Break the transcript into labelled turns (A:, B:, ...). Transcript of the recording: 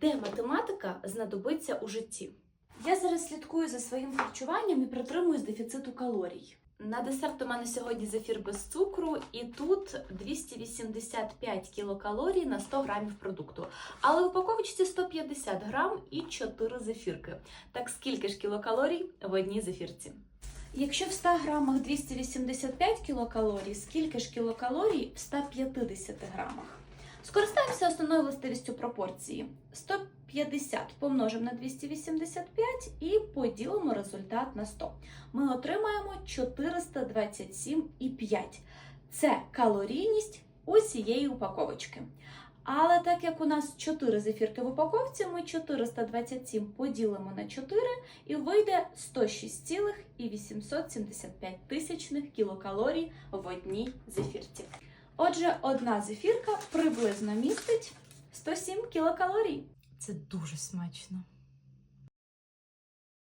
A: де математика знадобиться у житті. Я зараз слідкую за своїм харчуванням і притримуюсь дефіциту калорій. На десерт у мене сьогодні зефір без цукру, і тут 285 кілокалорій на 100 грамів продукту. Але в упаковочці 150 грам і 4 зефірки. Так скільки ж кілокалорій в одній зефірці? Якщо в 100 грамах 285 кілокалорій, скільки ж кілокалорій в 150 грамах? Скористаємося основною властивістю пропорції. 150 помножимо на 285 і поділимо результат на 100. Ми отримаємо 427,5. Це калорійність усієї упаковочки. Але так як у нас 4 зефірки в упаковці, ми 427 поділимо на 4 і вийде 106,875 кілокалорій в одній зефірці. Отже, одна зефірка приблизно містить 107 кілокалорій.
B: Це дуже смачно.